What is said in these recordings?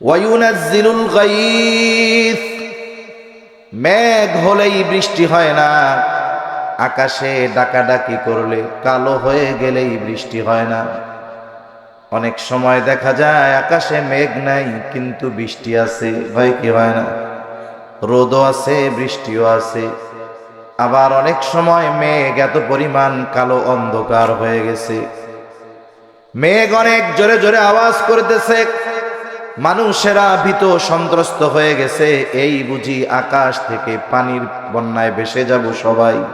ওয়ায়ুনাজ্জিলুল গাইথ মেঘ হলেই বৃষ্টি হয় না। আকাশে ডাকাডাকি করলে কালো হয়ে গেলেই বৃষ্টি হয় না। অনেক সময় দেখা যায় আকাশে মেঘ নাই, কিন্তু বৃষ্টি আছে, হয় কি হয় না? রোদও আছে, বৃষ্টিও আছে। আবার অনেক সময় মেঘ এত পরিমাণ কালো অন্ধকার হয়ে গেছে। মেঘ অনেক জোরে জোরে আওয়াজ করতেছে। মানুষেরা ভীত সন্ত্রস্ত হয়ে গেছে, এই বুঝি আকাশ থেকে পানির বন্যায় ভেসে যাব সবাই।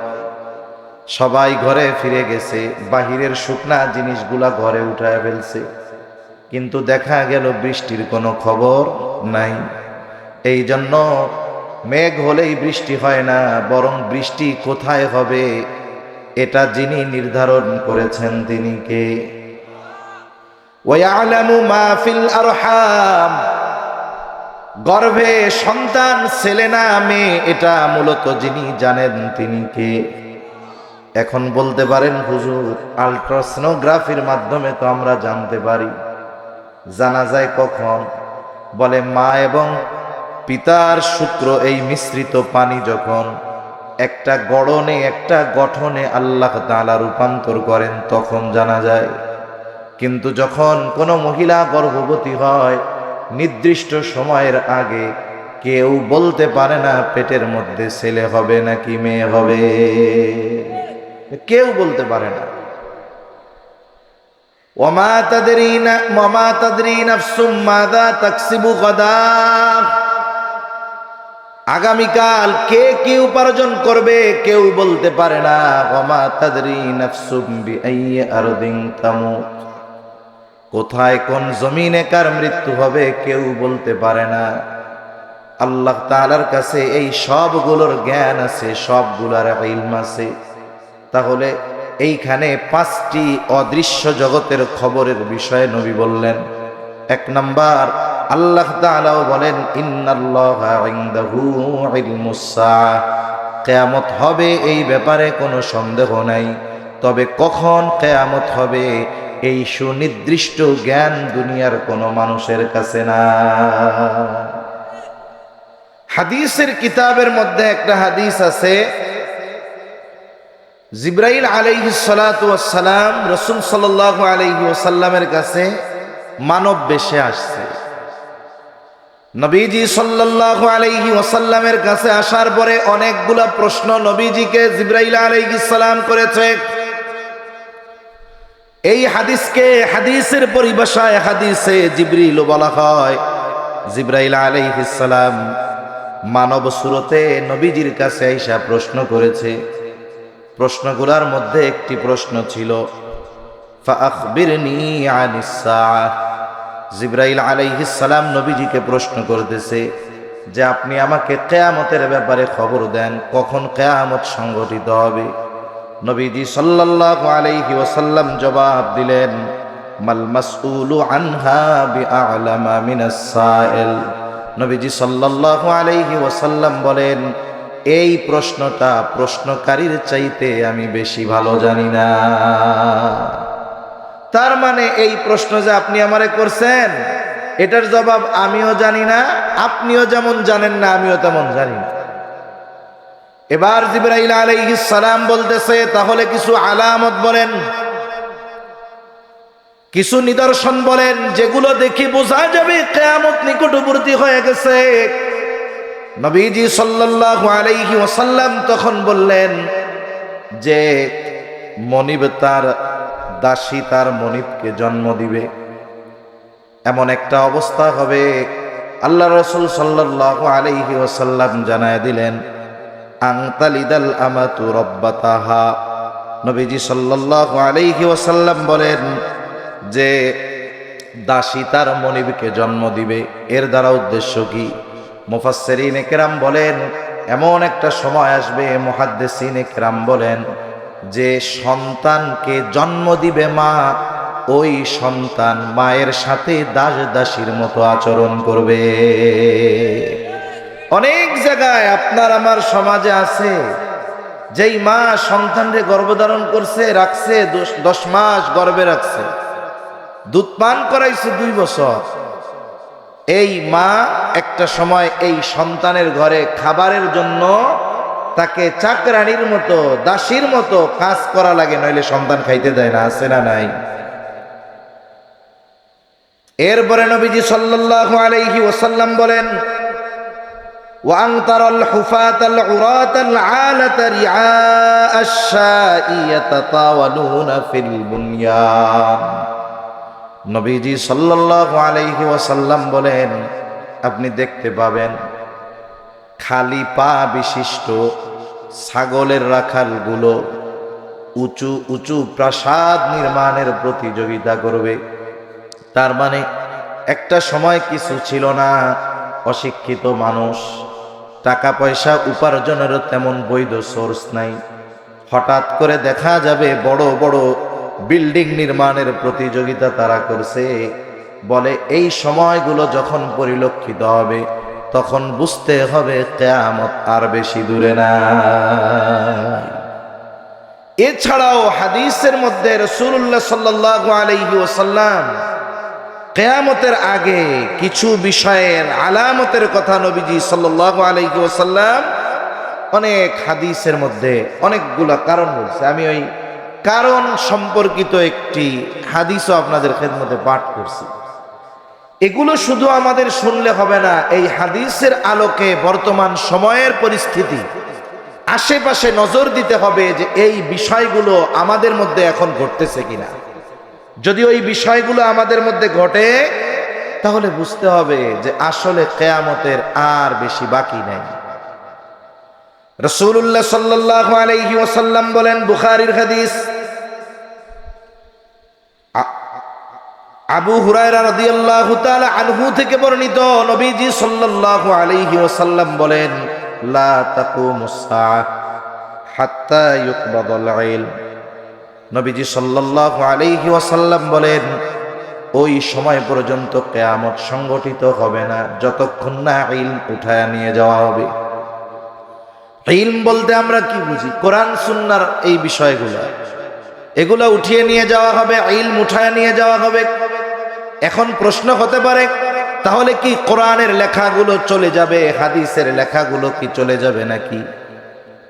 সবাই ঘরে ফিরে গেছে, বাহিরের শুকনা জিনিসগুলা ঘরে উঠায় ফেলছে। কিন্তু দেখা গেল বৃষ্টির কোনো খবর নাই। এই জন্য মেঘ হলেই বৃষ্টি হয় না, বরং বৃষ্টি কোথায় হবে, এটা যিনি নির্ধারণ করেছেন তিনি কে? ওয়ালামু মা ফিল আরহাম। গর্ভে সন্তান, ছেলে না, মেয়ে, এটা মূলত যিনি জানেন তিনি কে। এখন বলতে পারেন, হুজুর, আলট্রাসনোগ্রাফির মাধ্যমে তো আমরা জানতে পারি। জানা যায় কখন? বলে মা এবং পিতার সূত্র এই মিশ্রিত পানি যখন একটা গড়নে, একটা গঠনে আল্লাহ তাআলা রূপান্তর করেন, তখন জানা যায় কিন্তু যখন কোনো মহিলা গর্ভবতী হয়, নির্দিষ্ট সময়ের আগে কেউ বলতে পারে না, পেটের মধ্যে ছেলে হবে নাকি মেয়ে হবে? কেউ বলতে পারে না। ওমা তাদরিনা মমা তাদরি নাফসুম মাদা তাকসিবু আগামীকাল কে কি উপার্জন করবে, কেউ বলতে পারে না। ওমা তাদরি কোথায় কোন জমিনে কার মৃত্যু হবে কেউ বলতে পারে না। আল্লাহ তাআলার কাছে এই সবগুলোর জ্ঞান আছে, সবগুলোর ইলম আছে। তাহলে এইখানে পাঁচটি অদৃশ্য জগতের খবরের বিষয়ে নবী বললেন। এক নাম্বার, আল্লাহ তাআলাও বলেন সাআহ। কিয়ামত হবে এই ব্যাপারে কোনো সন্দেহ নাই। তবে কখন কেয়ামত হবে, এই সুনির্দিষ্ট জ্ঞান দুনিয়ার কোনো মানুষের কাছে না। হাদিসের কিতাবের মধ্যে একটা হাদিস আছে, জিব্রাইল আলাইহি সালাম রসুল সাল্লাহ আলাইহি ওসাল্লামের কাছে মানব বেশে আসছে। নবীজি সাল্লাল্লাহু আলাইহি ওয়াসাল্লামের কাছে আসার পরে অনেকগুলা প্রশ্ন নবীজিকে জিব্রাইল আলাইহিস সালাম করেছে। এই হাদিসকে হাদিসের পরিভাষায় হাদিসে জিব্রিল বলা হয়। জিব্রাইল আলাইহিস সালাম মানব সুরতে নবীজির কাছে আইসা প্রশ্ন করেছে। প্রশ্নগুলোর মধ্যে একটি প্রশ্ন ছিল জিব্রাইল আলাইহিস সালাম নবীজিকে প্রশ্ন করতেছে যে, আপনি আমাকে কেয়ামতের ব্যাপারে খবর দেন, কখন কেয়ামত সংগঠিত হবে? নবীজি সাল্লাল্লাহু আলাইহি ওয়াসাল্লাম জবাব দিলেন, মাল মাসউলু আনহা বিআলামা মিনাস সাইল। নবীজি সাল্লাল্লাহু আলাইহি ওয়াসাল্লাম বলেন, এই প্রশ্নটা প্রশ্নকারীর চাইতে আমি বেশি ভালো জানি না। তার মানে এই প্রশ্ন যে আপনি আমারে করছেন, এটার জবাব আমিও জানি না, আপনিও যেমন জানেন না, আমিও তেমন জানি না। এবার জিব্রাইল আলাইহিস সালাম বলতেছে, তাহলে কিছু আলামত বলেন। কিছু নিদর্শন বলেন, যেগুলো দেখি বোঝা যাবে কেয়ামত নিকটবর্তী হয়ে গেছে। নবীজি সাল্লাল্লাহু আলাইহি ওয়াসাল্লাম তখন বললেন যে, মনিব তার দাসী, তার মনিবকে জন্ম দিবে। এমন একটা অবস্থা হবে। আল্লাহ রসুল সাল্লাল্লাহু আলাইহি ওয়াসাল্লাম জানায় দিলেন আংতালিদাল আমাতু রব্বাতাহা। নবীজি সাল্লাল্লাহু আলাইহি ওয়াসাল্লাম বলেন যে, দাসী তার মনিবকে জন্ম দিবে। এর দ্বারা উদ্দেশ্য কি? মুফাসসিরিন একরাম বলেন, এমন একটা সময় আসবে, মুহাদ্দিসিন একরাম বলেন, যে সন্তানকে জন্ম দিবে মা, ওই সন্তান মায়ের সাথে দাস দাসীর মতো আচরণ করবে। অনেক জায়গায় আপনার আমার সমাজে আছে। যেই মা সন্তানরে গর্ভধারণ করছে, রাখছে, দশ- মাস গর্ভে রাখছে। দুধ পান করাইছে দুই বছর। এই মা একটা সময় এই সন্তানের ঘরে খাবারের জন্য তাকে চাকরানির মতো, দাসীর মতো কাজ করা লাগে, নইলে সন্তান খাইতে দেয় না, আছে না নাই? এরপরে নবীজি সাল্লাল্লাহু আলাইহি ওয়াসাল্লাম বলেন وأن ترى الحفاة العراة العالة رعاء الشاء يتطاولون في البنيان নবীজি সাল্লাল্লাহু আলাইহি ওয়াসাল্লাম বলেন আপনি দেখতে পাবেন খালি পা বিশিষ্ট ছাগলের রাখালগুলো উঁচু উঁচু প্রাসাদ নির্মাণের প্রতিযোগিতা করবে তার মানে একটা সময় কিছু ছিল না অশিক্ষিত মানুষ টাকা পয়সা উপার্জনেরও তেমন বৈধ সোর্স নাই। হঠাৎ করে দেখা যাবে বড় বড় বিল্ডিং নির্মাণের প্রতিযোগিতা তারা করছে। বলে এই সময়গুলো যখন পরিলক্ষিত হবে, তখন বুঝতে হবে কেয়ামত আর বেশি দূরে না। এছাড়াও হাদিসের মধ্যে রসুল্লাহ সাল্লাহ আলাইহি ওসাল্লাম কেয়ামতের আগে কিছু বিষয়ের আলামতের কথা নবীজি সাল্লাহ ওসাল্লাম অনেক হাদিসের মধ্যে অনেকগুলা কারণ বলছে। আমি ওই কারণ সম্পর্কিত একটি হাদিসও আপনাদের খেদমতে পাঠ করছি। এগুলো শুধু আমাদের শুনলে হবে না, এই হাদিসের আলোকে বর্তমান সময়ের পরিস্থিতি, আশেপাশে নজর দিতে হবে যে এই বিষয়গুলো আমাদের মধ্যে এখন ঘটতেছে কিনা। যদি ওই বিষয়গুলো আমাদের মধ্যে ঘটে, তাহলে বুঝতে হবে যে আসলে কেয়ামতের আর বেশি বাকি নেই। রসুল্লাহ সাল্লাহ ওসাল্লাম বলেন, বুখারির হাদিস আবু হুরায়রা আনহু থেকে বর্ণিত নবীজি সাল্লাল্লাহু আলাইহি বলেন, লা হাত্তা ইলম। নবীজি সাল্লাল্লাহু আলাইহি ওয়াসাল্লাম বলেন, ওই সময় পর্যন্ত কেয়ামত সংগঠিত হবে না, যতক্ষণ না ইলম উঠায় নিয়ে যাওয়া হবে। ইলম বলতে আমরা কি বুঝি? কোরআন, সুন্নার এই বিষয়গুলো। এগুলো উঠিয়ে নিয়ে যাওয়া হবে, ইলম উঠায় নিয়ে যাওয়া হবে। এখন প্রশ্ন হতে পারে, তাহলে কি কোরআনের লেখাগুলো চলে যাবে, হাদিসের লেখাগুলো কি চলে যাবে নাকি?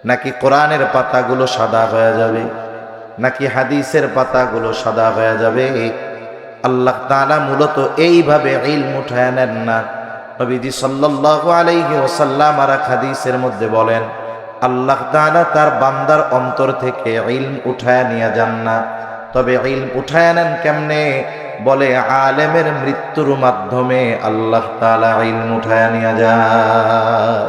নাকি কোরআনের পাতাগুলো সাদা হয়ে যাবে? নাকি হাদিসের পাতাগুলো সাদা হয়ে যাবে? আল্লাহ তাআলা মূলত এইভাবে ইলম উঠায় নেন না। নবীজি সাল্লাল্লাহু আলাইহি ওয়াসাল্লাম আর হাদিসের মধ্যে বলেন, আল্লাহ তাআলা তার বান্দার অন্তর থেকে ইলম উঠায় নিয়ে যান না। তবে ইলম উঠায় নেন কেমনে? বলে আলেমের মৃত্যুর মাধ্যমে আল্লাহ তাআলা ইলম উঠায় নিয়ে যায়।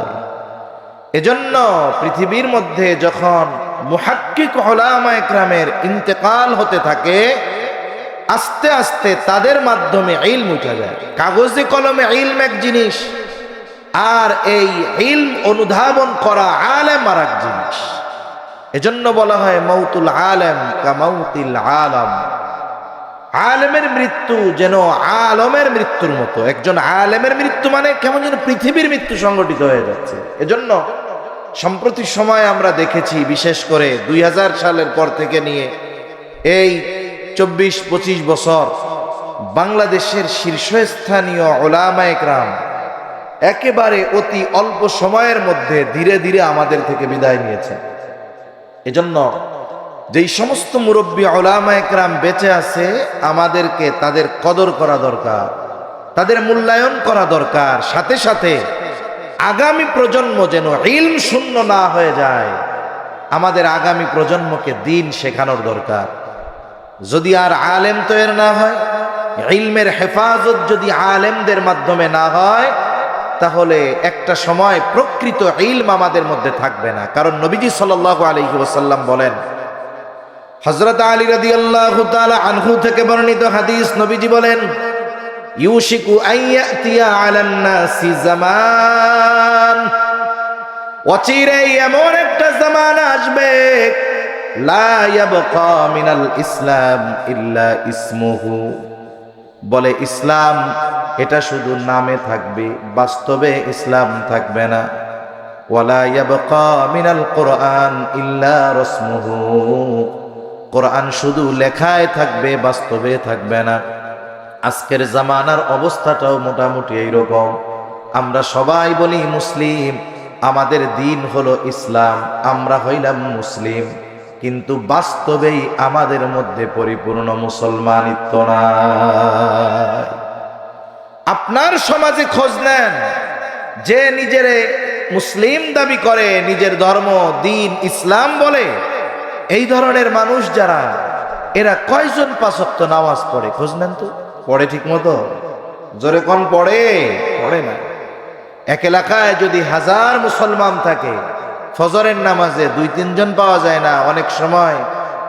এজন্য পৃথিবীর মধ্যে যখন মুহাক্কিক ওলামা একরামের ইন্তেকাল হতে থাকে, আস্তে আস্তে তাদের মাধ্যমে ইলম উঠে যায়। কাগজে কলমে ইলম এক জিনিস, আর এই ইলম অনুধাবন করা আলেম আর এক জিনিস। এজন্য বলা হয় মৌতুল আলেম কা মৌতিল আলম। আলেমের মৃত্যু যেন আলমের মৃত্যুর মতো। একজন আলেমের মৃত্যু মানে কেমন যেন পৃথিবীর মৃত্যু সংগঠিত হয়ে যাচ্ছে। এজন্য সম্প্রতি সময় আমরা দেখেছি, বিশেষ করে দুই হাজার সালের পর থেকে নিয়ে, এই চব্বিশ পঁচিশ বছর বাংলাদেশের শীর্ষস্থানীয় ওলামা একরাম একেবারে অতি অল্প সময়ের মধ্যে ধীরে ধীরে আমাদের থেকে বিদায় নিয়েছে। এজন্য যেই সমস্ত মুরব্বী ওলামা একরাম বেঁচে আছে, আমাদেরকে তাদের কদর করা দরকার, তাদের মূল্যায়ন করা দরকার, সাথে সাথে আগামী প্রজন্ম যেন ইলম শূন্য না হয়ে যায়। আমাদের আগামী প্রজন্মকে দিন শেখানোর দরকার। যদি আর আলেম তৈরি না হয়, ইলমের হেফাজত যদি আলেমদের মাধ্যমে না হয়, তাহলে একটা সময় প্রকৃত ইলম আমাদের মধ্যে থাকবে না। কারণ নবীজি সাল্লাল্লাহু আলাইহি ওয়াসাল্লাম বলেন, হযরত আলী রাদিয়াল্লাহু তাআলা আনহু থেকে বর্ণিত হাদিস নবীজি বলেন ইউশিকু আইয়াতিয়া আলান নাসি জামান। অচিরেই এমন একটা জামান আসবে, লা ইয়াবকা মিনাল ইসলাম ইল্লা ইসমুহু। বলে, ইসলাম, এটা শুধু নামে থাকবে, বাস্তবে ইসলাম থাকবে না। ওয়ালা ইয়াবকা মিনাল কোরআন ইল্লা রসমুহু। কোরআন শুধু লেখায় থাকবে, বাস্তবে থাকবে না। আজকের জামানার অবস্থাটাও মোটামুটি এইরকম। আমরা সবাই বলি মুসলিম, আমাদের দিন হলো ইসলাম, আমরা হইলাম মুসলিম। কিন্তু বাস্তবেই আমাদের মধ্যে পরিপূর্ণ মুসলমানিত্ব নাই। আপনার সমাজে খোঁজ নেন, যে নিজেরে মুসলিম দাবি করে, নিজের ধর্ম, দিন, ইসলাম বলে। এই ধরনের মানুষ যারা, এরা কয়জন পাঁচক্ত নামাজ পড়ে? খোঁজ নেন তো। পড়ে ঠিক মতো? জোরে কোন, পড়ে? পড়ে না। এক এলাকায় যদি হাজার মুসলমান থাকে, ফজরের নামাজে দুই, তিনজন পাওয়া যায় না। অনেক সময়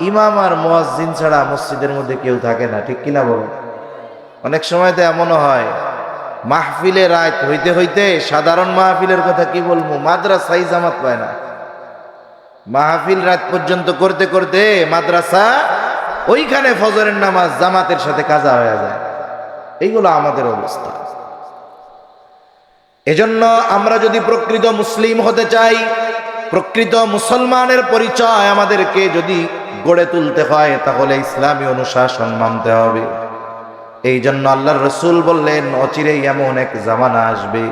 ইমাম আর মোয়াজ্জিন ছাড়া মসজিদের মধ্যে কেউ থাকে না। ঠিক কিনা বলো? অনেক সময় তো এমনও হয়, মাহফিলে রাত হইতে হইতে সাধারণ মাহফিলের কথা কি বলব? মাদ্রাসাই জামাত পায় না। মাহফিল রাত পর্যন্ত করতে করতে মাদ্রাসা ওইখানে ফজরের নামাজ জামাতের সাথে কাজা হয়ে যায়। এইগুলো আমাদের অবস্থা। এজন্য আমরা যদি প্রকৃত মুসলিম হতে চাই, প্রকৃত মুসলমানের পরিচয় আমাদেরকে যদি গড়ে তুলতে হয়, তাহলে ইসলামী অনুশাসন মানতে হবে। এই জন্য আল্লাহর রসুল বললেন, অচিরেই এমন এক জামানা আসবে।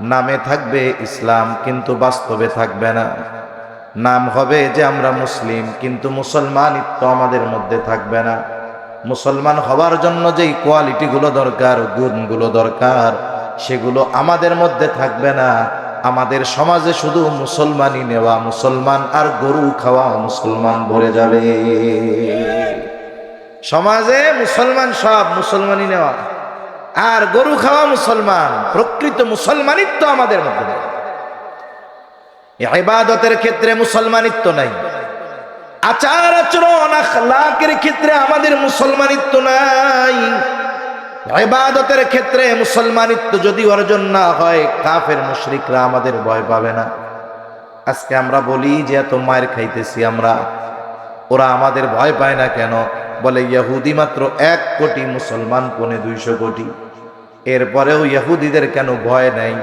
নামে থাকবে ইসলাম, কিন্তু বাস্তবে থাকবে না। নাম হবে যে আমরা মুসলিম, কিন্তু মুসলমানিত্ব আমাদের মধ্যে থাকবে না। মুসলমান হওয়ার জন্য যেই কোয়ালিটিগুলো দরকার, গুণগুলো দরকার, সেগুলো আমাদের মধ্যে থাকবে না। আমাদের সমাজে শুধু মুসলমানই নেওয়া, মুসলমান আর গরু খাওয়া মুসলমান ভরে যাবে। সমাজে মুসলমান সব মুসলমানই নেওয়া, আর গরু খাওয়া মুসলমান, প্রকৃত মুসলমানিত্ব আমাদের মধ্যে নেই। ইবাদতের ক্ষেত্রে মুসলমানিত্ব নাই। আচার আচরণ, আখলাকের ক্ষেত্রে আমাদের মুসলমানিত্ব নাই। ইবাদতের ক্ষেত্রে মুসলমানিত্ব যদি অর্জন না হয়, কাফের মুশরিকরা আমাদের ভয় পাবে না। আজকে আমরা বলি যে, এত মায়ের খাইতেছি আমরা। ওরা আমাদের ভয় পায় না কেন? বলে, ইহুদি মাত্র এক কোটি, মুসলমান পনে দুইশো কোটি। এরপরেও ইহুদিদের কেন ভয় নেই?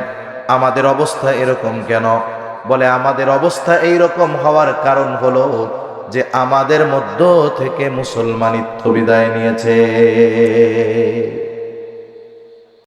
আমাদের অবস্থা এরকম কেন? বলে, আমাদের অবস্থা এই রকম হওয়ার কারণ হলো যে আমাদের মধ্য থেকে মুসলমানিত্ব বিদায় নিয়েছে।